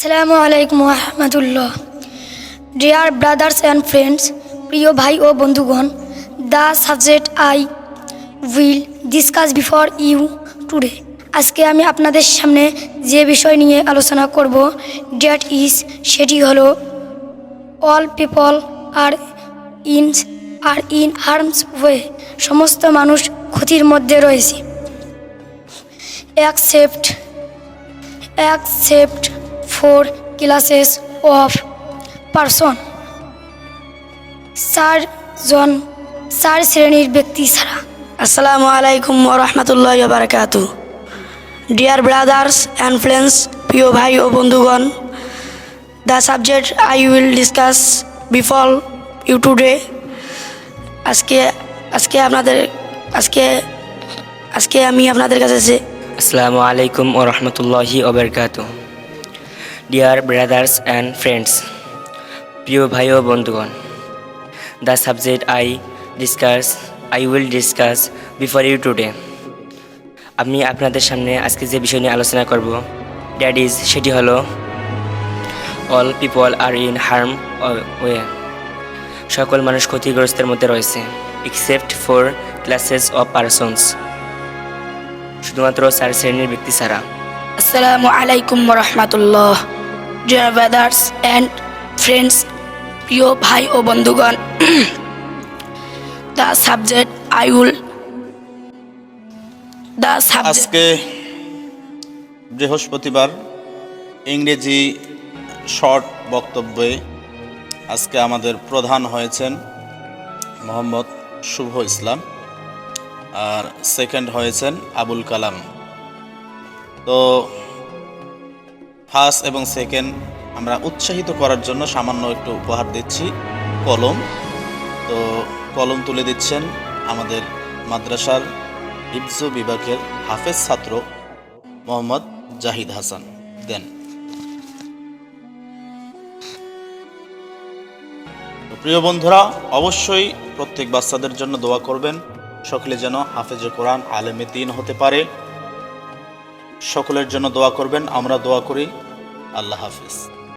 আসসালামু আলাইকুম রহমতুল্লাহ ডিয়ার ব্রাদার্স অ্যান্ড ফ্রেন্ডস প্রিয় ভাই ও বন্ধুগণ the subject I will discuss before you today আজকে আমি আপনাদের সামনে যে বিষয় নিয়ে আলোচনা করব ড্যাট ইজ সেটি হলো all people are in are in harm's way সমস্ত মানুষ ক্ষতির মধ্যে রয়েছে। Except except for classes of person চারজন চার শ্রেণির ব্যক্তি ছাড়া। আসসালামু আলাইকুম রহমতুল্লাহ বারকাত ডিয়ার ব্রাদার্স অ্যান্ড ফ্রেন্ডস প্রিয় ভাই ও বন্ধুগণ the subject I will discuss before you today আজকে আজকে আপনাদের আজকে আজকে আমি আপনাদের কাছে যে- আসসালামু আলাইকুম ও রহমতুল্লাহি ওবরকাত ডিয়ার ব্রাদার্স অ্যান্ড ফ্রেন্ডস প্রিয় ভাই ও বন্ধুগণ the subject I discuss I will discuss before you today আমি আপনাদের সামনে আজকে যে বিষয় নিয়ে আলোচনা করব দ্যাট ইজ সেটি হলো all people are in harm way সকল মানুষ ক্ষতিগ্রস্তের মধ্যে রয়েছে except for classes of persons শুধুমাত্র চার শ্রেণির ব্যক্তি ছাড়া। আসসালামু আলাইকুম রহমতুল্লাহ। ডিয়ার ব্রাদার্স অ্যান্ড ফ্রেন্ডস, প্রিয় ভাই ও বন্ধুগণ, the subject I will, the আজকে বৃহস্পতিবার, ইংরেজি শর্ট বক্তব্যে আজকে আমাদের প্রধান হয়েছেন মোহাম্মদ শুভ ইসলাম, আর সেকেন্ড হয়েছেন আবুল কালাম। তো ফার্স্ট এবং সেকেন্ড আমরা উৎসাহিত করার জন্য সামান্য একটু উপহার দিচ্ছি। কলম। তো কলম তুলে দিচ্ছেন আমাদের মাদ্রাসার হিফজু বিভাগের হাফেজ ছাত্র মোহাম্মদ জাহিদ হাসান। দেন। প্রিয় বন্ধুরা, অবশ্যই প্রত্যেক বাচ্চাদের জন্য দোয়া করবেন। সকলে যেন হাফেজে কোরআন আলেমে দিন হতে পারে। সকলের জন্য দোয়া করবেন। আমরা দোয়া করি। আল্লাহ হাফিজ।